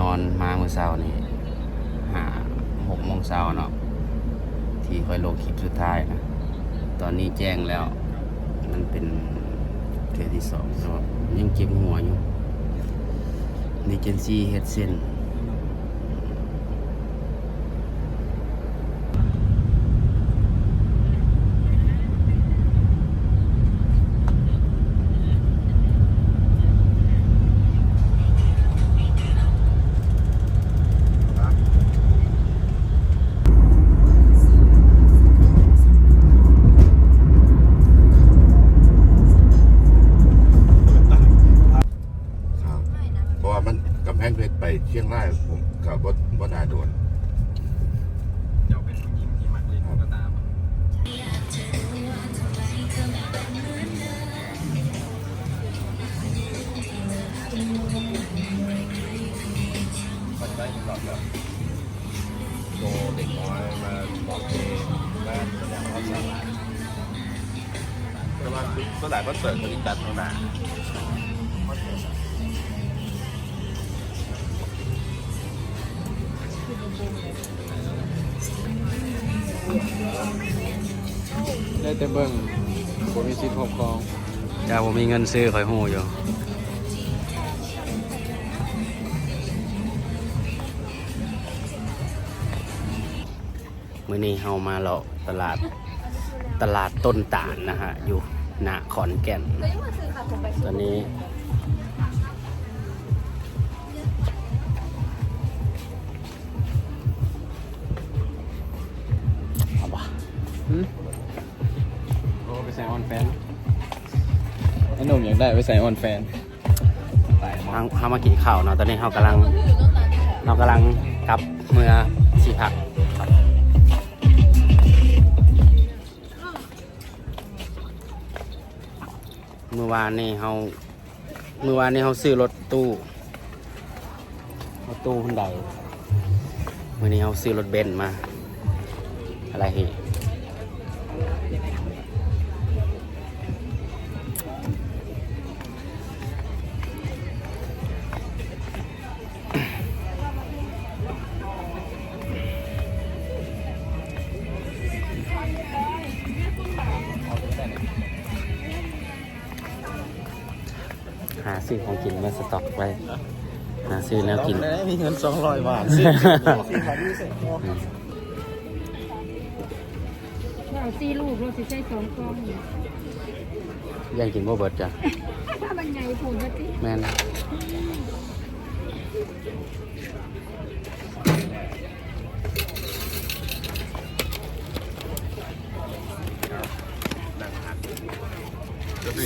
นอนมาเมื่อเช้านี่หาหกโมงเช้าเนาะที่ค่อยลงคลิปสุดท้ายนะ ตอนนี้แจ้งแล้วมันเป็นเทอที่สองแต่ว่ายังเก็บหัวอยู่นี่เจนซี่เฮดเซน ก็หลายคอนเสิร์ตเขาที่จัดเท่านั้นได้แต่เบิ่งผมมีสิทธิ์ครอบครองเดี๋ยวผมมีเงินซื้อค่อยหูอยู่ มื่อนี้เฮามาเลาะตลาดตลาดต้นตาลนะฮะ อยู่ หน้าขอนแก่น ตอนนี้ เอาบ่ะหึโอ้ไปใส่ออนแฟนไอ้หนุ่มอยากได้ไปใส่ออนแฟนตายมากเฮาเฮามากินข้าวเนาะ ตอนนี้เฮากำลังเฮากำลังกลับเมื่อสีผัก อวานนี่เฮาเมื่อวานนี่เขาซื้อรถตู้รถตู้คนใดมื่อนี้เขาซื้อรถเบนซ์มา อะไรเหร มาสต็อกไว้หาซื้อแล้วกินได้มีเงิน200บาทเราซีลูกเราสิใช้สองกล่องนี่ยังกินบ่เบิดจ้ะถ้ามันใหญ่ผุนก็ติแม่น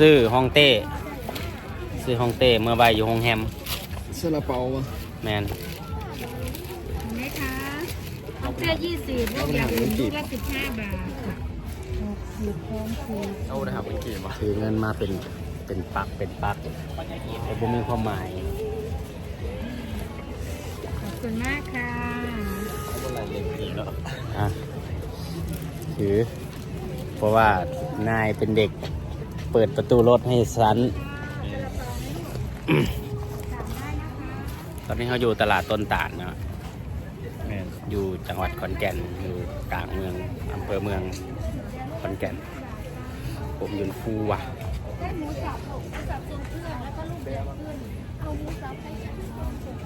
ซื้อห้องเต้ ซื้อห้องเต้เมื่อใบอยู่ห้องแฮมซาลาเปาวะแมนเห็นไหมคะเอาเสื้อยี่สิบลูกอย่างอื่นลูกละสิบห้าบาทหยุดพร้อมคือเอาได้ครับเป็นกี่บาทถือเงินมาเป็นเป็นปักเป็นปักแต่บ่มีความหมายขอบคุณมากค่ะเอาอะไรเล็กอีกแล้วอะถือ เพราะว่านายเป็นเด็ก เปิดประตูรถให้ฉัน ตอนนี้เขาอยู่ตลาดต้นตาลเนาะแม่นอยู่จังหวัดขอนแก่น อยู่กลางเมืองอำเภอเมืองขอนแก่น ผมอยุนฟูว่ะได้หมูสับหมูสับทรงเครื่องแล้วก็ลูกแบบขึ้น เอาหมูสับไปเค็มลูกนึง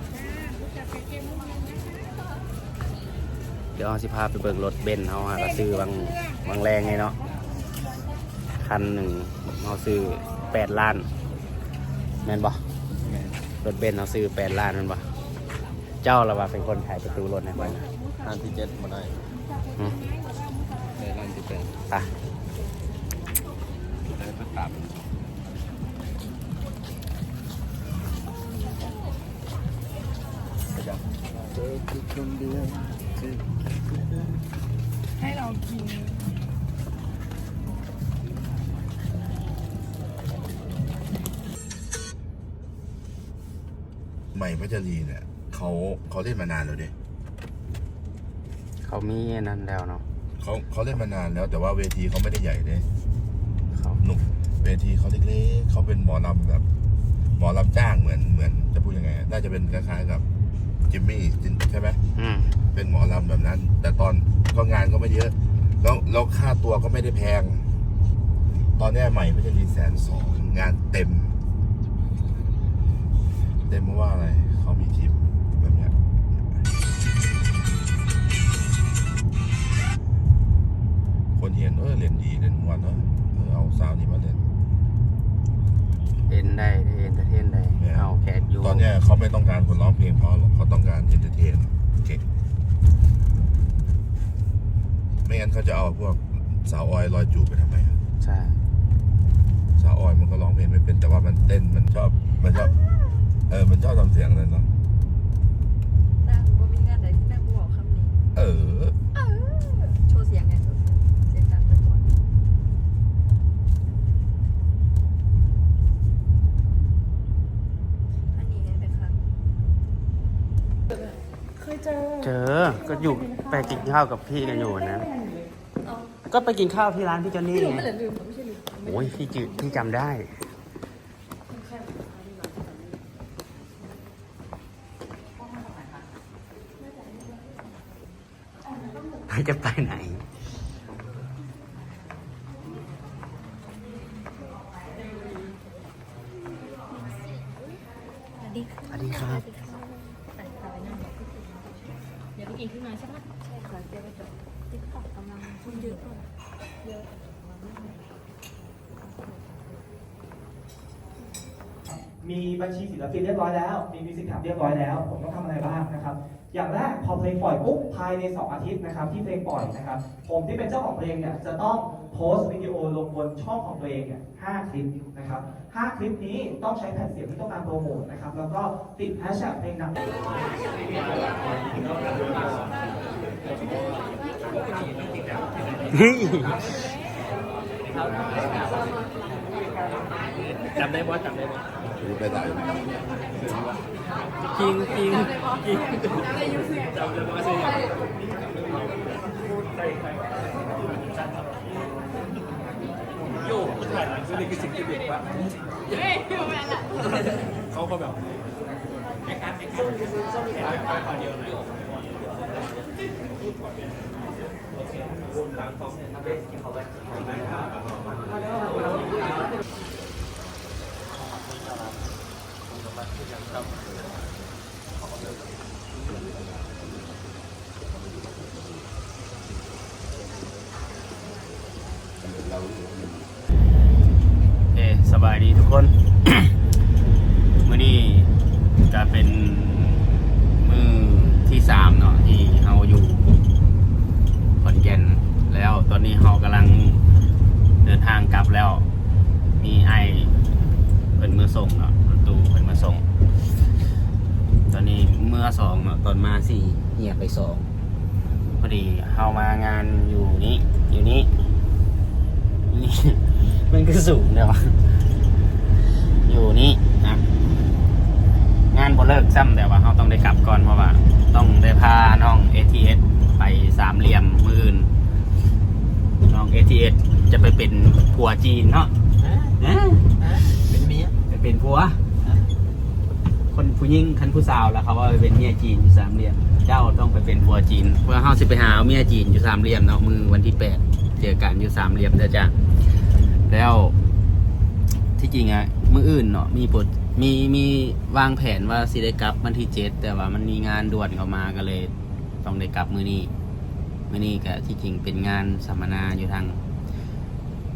หมูสับไปเค็มลูกนึงนะคะเดี๋ยวเราสิพาไปเบิกรถเบนซ์เขาหาก็ซื้อบางบางแรงไงเนาะ คันหนึ่งเราซื้อแปดล้านแม่นบ่แม่น รถเบนซ์เราซื้อแปดล้านแม่นบ่เจ้าเราว่าเป็นคนขายประตูรถให้ไว้นะร้านที่เจ็ดมาได้อืมได้ร้านที่แปดไปได้ตุ๊กตาเจอคือคนเดียวที่ให้เรากิน ใหม่พัชรีเนี่ยเขาเขาเล่นมานานแล้วเด้เขามีอันนั้นแล้วเนาะเขาเขาเล่นมานานแล้ว แต่ว่าเวทีเขาไม่ได้ใหญ่เด้เขาหนุ่มเวทีเขาเล็กๆเขาเป็นหมอลำแบบหมอลำจ้างเหมือนเหมือนจะพูดยังไง น่าจะเป็นคล้ายๆกับจิมมี่ใช่ไหมอืมเป็นหมอลำแบบนั้น แต่ตอนก็งานก็ไม่เยอะ แล้วแล้วค่าตัวก็ไม่ได้แพง ตอนเนี้ยใหม่ไม่ได้รีแสนสองงานเต็ม เต็มเพราะว่าอะไรเขามีทีมแบบเนี้ยคนเห็นเออเล่นดีเล่นมวนเออเออเอาสาวนี้มาเล่นเล่นได้ได้เอนเตอร์เทนได้เนี่ยเอาแขกอยู่ตอนเนี้ยเขาไม่ต้องการคนร้องเพลงเพราะหรอกเขาต้องการเอนเตอร์เทนเก่งไม่งั้นเขาจะเอาพวกสาวออยลอยจูบไปทำไมอะใช่สาวออยมันก็ร้องเพลงไม่เป็นแต่ว่ามันเต้นมันชอบมันชอบ เออมันชอบทำเสียงนั้นเนาะนั่งบ่มีงานใดที่นั่งบ่บอกคำนี้เออ โชว์เสียงไงโชว์เสียงเสียงดังไปก่อนอันนี้ไงนะคะเจอ ก็อยู่ไปกินข้าวกับพี่กันอยู่วันนั้นก็ไปกินข้าวที่ร้านพี่จอนนี่ไงโอ้ยพี่จืพี่จำได้ จะไปไหน สวัสดีค่ะสวัสดีครับใส่ขาไปนั่งเดี๋ยวไปกินขึ้นมาใช่ไหมใช่ค่ะเดี๋ยวไปจบติ๊กต็อกกำลังคนเยอะก่อนมีบัญชีศิลปินเรียบร้อยแล้ว มีมิวสิกแท็บเรียบร้อยแล้ว ผมต้องทำอะไรบ้างนะครับ อย่างแรกพอเพลงปล่อยปุ๊บภายใน 2 อาทิตย์นะครับที่เพลงปล่อยนะครับ ผมที่เป็นเจ้าของเพลงเนี่ยจะต้องโพสต์วิดีโอลงบนช่องของตัวเองเนี่ยห้าคลิปนะครับห้าคลิปนี้ต้องใช้แผ่นเสียงที่ต้องการโปรโมทนะครับแล้วก็ติดแฮชแท็กเพลงดัง จำได้บ่จำได้บ่รู้ไปไหนจริงจริงจริงจำได้บ่สิโย่ถ่ายหนังนี่คือสิ่งที่เด็กว่าเขาก็แบบไอ้การไอ้การไปขอเดียวหน่อยเอ สบายดีทุกคน มื้อนี้ก็เป็นมือที่สามเนาะที่เฮาอยู่ขอนแก่นแล้วตอนนี้เฮากำลังเดินทางกลับแล้ว มีไอเป็นมือส่งเนาะรถตู้เป็นมือส่ง ตอนนี้เมื่อ สองเนาะตอนมาสี่เหียไปสองพอดีเฮามางานอยู่นี้อยู่นี้นี่มันก็สูงเดียวะอยู่นี่นะงานบ่เลิกซ้ำแต่ว่าเขาต้องได้กลับก่อนเพราะว่า ต้องได้พาน้อง ATS ไปสามเหลี่ยมมืออื่นน้อง ATS จะไปเป็นผัวจีนเนาะเอ๊ะเป็นเมียไปเป็นผัว คนผู้หญิงคันผู้สาวแล้วเขาว่าไปเป็นเมียจีนอยู่สามเหลี่ยม เจ้าต้องไปเป็นผัวจีนเพื่อเฮาสิไปหาเอาเมียจีนอยู่สามเหลี่ยมเนาะมือวันที่แปดเจอกันอยู่สามเหลี่ยมเด้อจ้ะแล้วที่จริงอะมืออื่นเนาะมีบทมีมีวางแผนว่าสิได้กลับวันที่เจ็ดแต่ว่ามันมีงานด่วนเข้ามาก็เลย ต้องได้กลับมือนี้มือนี้ก็ที่จริงเป็นงานสัมมนาอยู่ทาง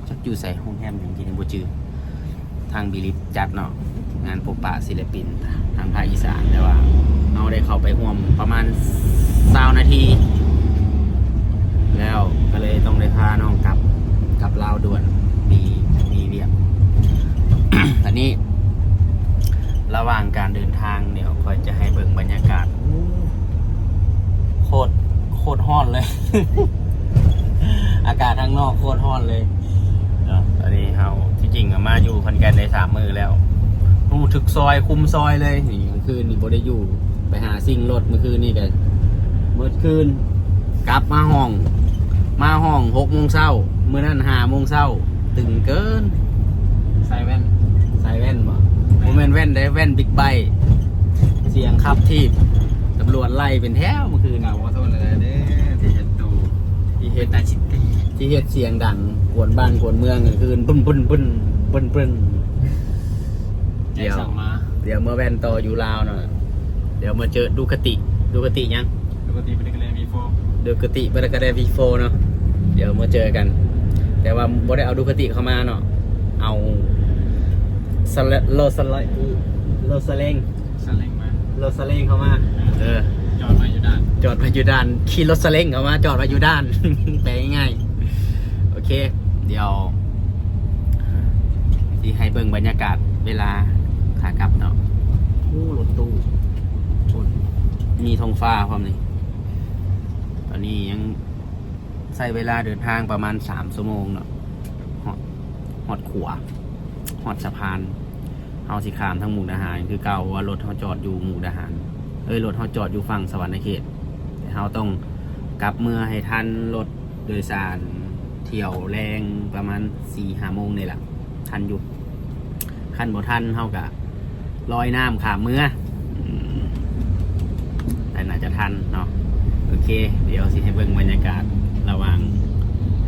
จักอยู่ใส่ห้องแฮมอย่างที่ในบูจือทางบิลิฟจัดเนาะ งานพบปะศิลปินทางภาคอีสานแต่ว่าเอาได้เข้าไปร่วมประมาณสานาที แล้วก็เลยต้องได้พาน้องกลับกลับลาวด่วนมีมีเรียบอันนี้ ระหว่างการเดินทางเดี๋ยวคอยจะให้เบิ่งบรรยากาศโคตรโคตรฮ้อนเลย อากาศข้างนอกโคตรฮ้อนเลยตอนนี้เฮาที่จริงมาอยู่คอนแกนได้สามมือแล้ว รู้ถึกซอยคุมซอยเลยนี่เมื่อคืนนี่บ่ได้อยู่ ไปหาสิ่งรถเมื่อคืนนี่กันเมื่อคืน กลับมาห้อง มาห้องหกโมงเช้ามื่อนั้นห้าโมงเช้าตึงเกินใส่แว่นใส่แว่นบ่โมเมนแว่นได้แว่นบิ๊กไบค์เสียงขับทีบำรวจไล่เป็นแถวเมื่อคืนกล่าวว่าโทษอะไรเด้ที่เห็นตูที่เฮ็ดตาชิตที่เฮ็ดเสียงดังกวนบ้านกวนเมืองกลางคืนปึ้นปึ้นปึ้นปึ้นปึ้น เดี๋ยว สั่งมาเดี๋ยวเมื่อแวนต่ออยู่ลาวเนาะเดี๋ยวมาเจอดูคติดูคติยังปกติเป็นกันเลยมีโฟดูคติบรกาเดวีโฟเนาะเดี๋ยวมาเจอกัน แต่ว่าบ่ได้เอาดูคติเข้ามาเนาะเอาสเลโลสไลโลสเลงสลิงมาโลสเลงเข้ามา เออ จอดมาอยู่ด้านจอดมาอยู่ด้านขี่รถสเล้งเข้ามาจอดมาอยู่ด้าน แปลง่ายๆโอเค เดี๋ยวที่ให้เบิ่งบรรยากาศเวลา ขากลับเนาะโอ้รถตู้โอ้มีทงฟ้าพร้อมนี่ตอนนี้ยังใช้เวลาเดินทางประมาณสามชั่วโมงเนาะหอดหอดขวาหอดสะพานเฮาสิขามทั้งหมู่ทหาร คือเก่าว่ารถเฮาจอดอยู่หมู่ทหาร เอ้ยรถเฮาจอดอยู่ฝั่งสวรรค์เขต แต่เฮาต้องกลับเมื่อให้ทันรถโดยสารเที่ยวแรงประมาณสี่ห้าโมงนี่แหละทันอยู่คันบ่ทันเฮากะ ลอยน้ำขามเมื่อแต่น่าจะทันเนาะโอเค เดี๋ยวสิให้เบิ่งบรรยากาศระหว่าง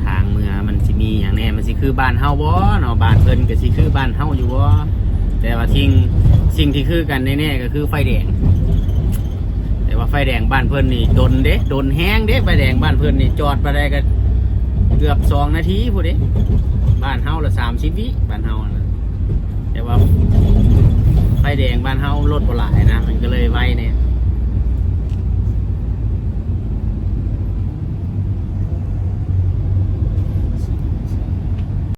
ทางเมือมันสิมีอย่างแน่มันสิคือบ้านเฮาบ่เนาะบ้านเพิ่นก็สิคือบ้านเฮาอยู่บ่แต่ว่าทิ้งสิ่งที่คือกันแน่ๆก็คือไฟแดง แต่ว่าไฟแดงบ้านเพื่นนี่ดนเด้ดนแห้งเด้ไฟแดงบ้านเพื่นนี่จอดไปได้ก็เกือบสองนาทีพูดเด้บ้านเฮาละสามสิบวิบ้านเฮาแต่ว่า ฟแดงบ้านเฮารถบ่หลายนะ มันก็เลยไวเนี่ย